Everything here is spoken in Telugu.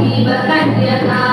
జీవ కన్యక?